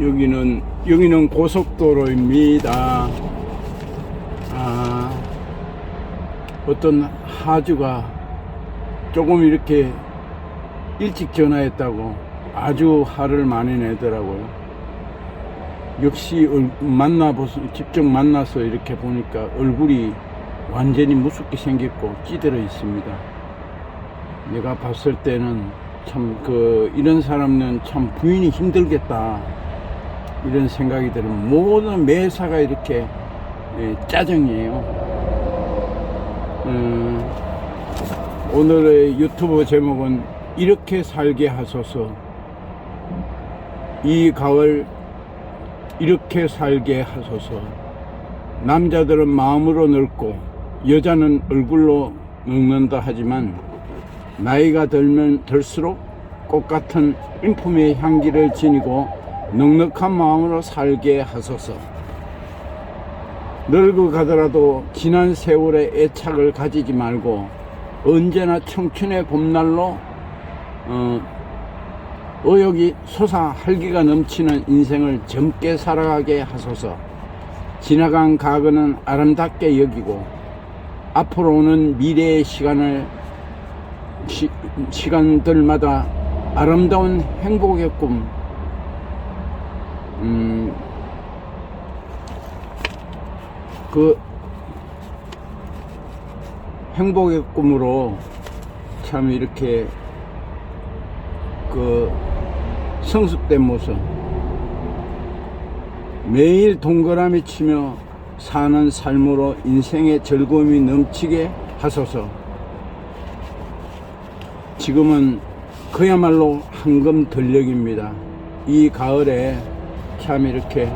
여기는 여기는 고속도로입니다. 아, 어떤 하주가 조금 이렇게 일찍 전화했다고 아주 화를 많이 내더라고요. 역시 얼- 만나보서 직접 만나서 이렇게 보니까 얼굴이 완전히 무섭게 생겼고 찌들어 있습니다. 내가 봤을 때는 참 그 이런 사람은 참 부인이 힘들겠다 이런 생각이 들은 모든 매사가 이렇게 예, 짜증이에요. 음, 오늘의 유튜브 제목은 이렇게 살게 하소서. 이 가을 이렇게 살게 하소서. 남자들은 마음으로 늙고 여자는 얼굴로 늙는다 하지만 나이가 들면 들수록 꽃 같은 인품의 향기를 지니고 넉넉한 마음으로 살게 하소서. 늙어 가더라도 지난 세월의 애착을 가지지 말고 언제나 청춘의 봄날로 어, 의욕이 솟아 활기가 넘치는 인생을 젊게 살아가게 하소서. 지나간 과거는 아름답게 여기고 앞으로 오는 미래의 시간을 시, 시간들마다 아름다운 행복의 꿈 음, 그 행복의 꿈으로 참 이렇게 그 성숙된 모습 매일 동그라미 치며 사는 삶으로 인생의 즐거움이 넘치게 하소서. 지금은 그야말로 황금 들녘입니다. 이 가을에 참 이렇게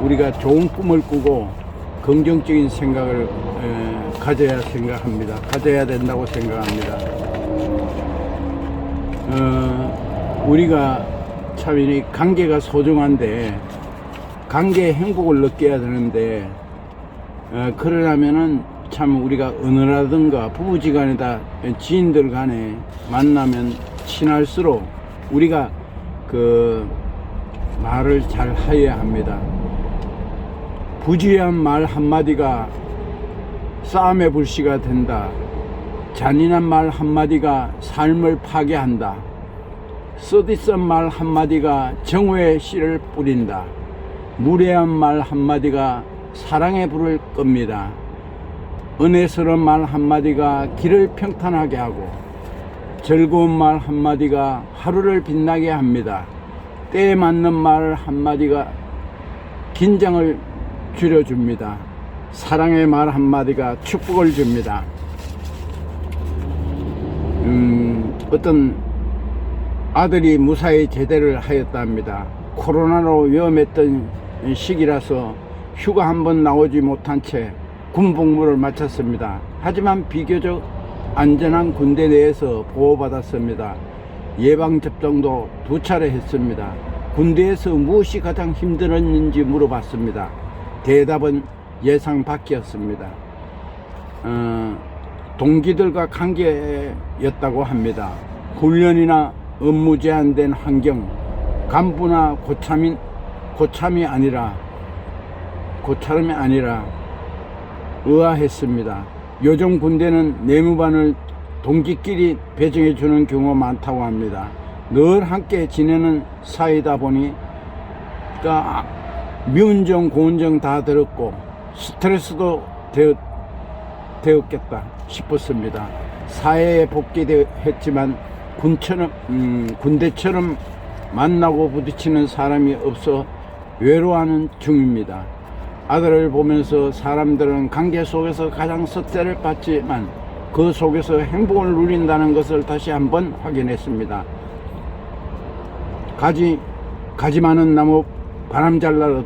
우리가 좋은 꿈을 꾸고 긍정적인 생각을 에, 가져야 생각합니다. 가져야 된다고 생각합니다. 어, 우리가 참 이 관계가 소중한데 관계의 행복을 느껴야 되는데 어, 그러려면은 참 우리가 어느라든가 부부지간에다 지인들 간에 만나면 친할수록 우리가 그 말을 잘 하여야 합니다. 부주의한 말 한마디가 싸움의 불씨가 된다. 잔인한 말 한마디가 삶을 파괴한다. 쓰디쓴 말 한마디가 정오의 씨를 뿌린다. 무례한 말 한마디가 사랑의 불을 끕니다. 은혜스러운 말 한마디가 길을 평탄하게 하고 즐거운 말 한마디가 하루를 빛나게 합니다. 때에 맞는 말 한마디가 긴장을 줄여줍니다. 사랑의 말 한마디가 축복을 줍니다. 음, 어떤 아들이 무사히 제대를 하였답니다. 코로나로 위험했던 시기라서 휴가 한 번 나오지 못한 채 군복무를 마쳤습니다. 하지만 비교적 안전한 군대 내에서 보호받았습니다. 예방접종도 두 차례 했습니다. 군대에서 무엇이 가장 힘들었는지 물어봤습니다. 대답은 예상 밖이었습니다. 어, 동기들과 관계였다고 합니다. 훈련이나 업무 제한된 환경, 간부나 고참인, 고참이 아니라, 고참이 아니라 의아했습니다. 요즘 군대는 내무반을 동기끼리 배정해 주는 경우가 많다고 합니다. 늘 함께 지내는 사이다 보니, 그러니까 미운정, 고운정 다 들었고, 스트레스도 되었, 되었겠다 싶었습니다. 사회에 복귀했지만 군처럼 음, 군대처럼 만나고 부딪히는 사람이 없어 외로워하는 중입니다. 아들을 보면서 사람들은 관계 속에서 가장 섭세를 받지만 그 속에서 행복을 누린다는 것을 다시 한번 확인했습니다. 가지 가지 많은 나무 바람 잘 날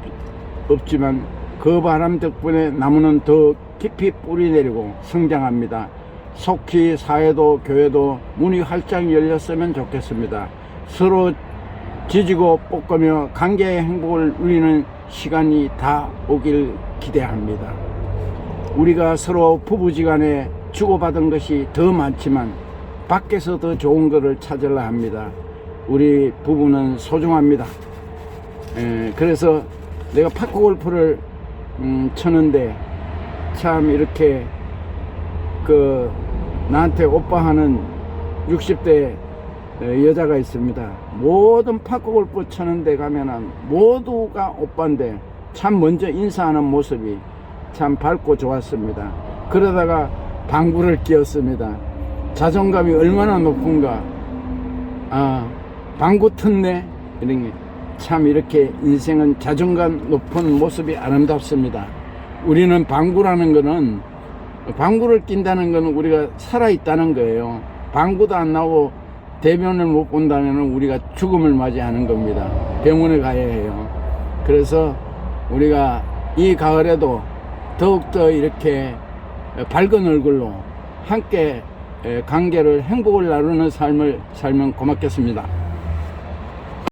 없지만 그 바람 덕분에 나무는 더 깊이 뿌리 내리고 성장합니다. 속히 사회도 교회도 문이 활짝 열렸으면 좋겠습니다. 서로 지지고 볶으며 관계의 행복을 누리는 시간이 다 오길 기대합니다. 우리가 서로 부부지간에 주고받은 것이 더 많지만 밖에서 더 좋은 것을 찾으려 합니다. 우리 부부는 소중합니다. 에, 그래서 내가 파크 골프를 음, 쳤는데 참 이렇게 그 나한테 오빠 하는 60대 여자가 있습니다. 모든 파크 골프 치는 데 가면은 모두가 오빠인데 참 먼저 인사하는 모습이 참 밝고 좋았습니다. 그러다가 방구를 끼웠습니다. 자존감이 얼마나 높은가. 아, 방구 텄네. 이런 게. 참 이렇게 인생은 자존감 높은 모습이 아름답습니다. 우리는 방구라는 거는 방구를 낀다는 거는 우리가 살아 있다는 거예요. 방구도 안 나오고 대변을 못 본다면 우리가 죽음을 맞이하는 겁니다. 병원에 가야 해요. 그래서 우리가 이 가을에도 더욱더 이렇게 밝은 얼굴로 함께 관계를 행복을 나누는 삶을 살면 고맙겠습니다.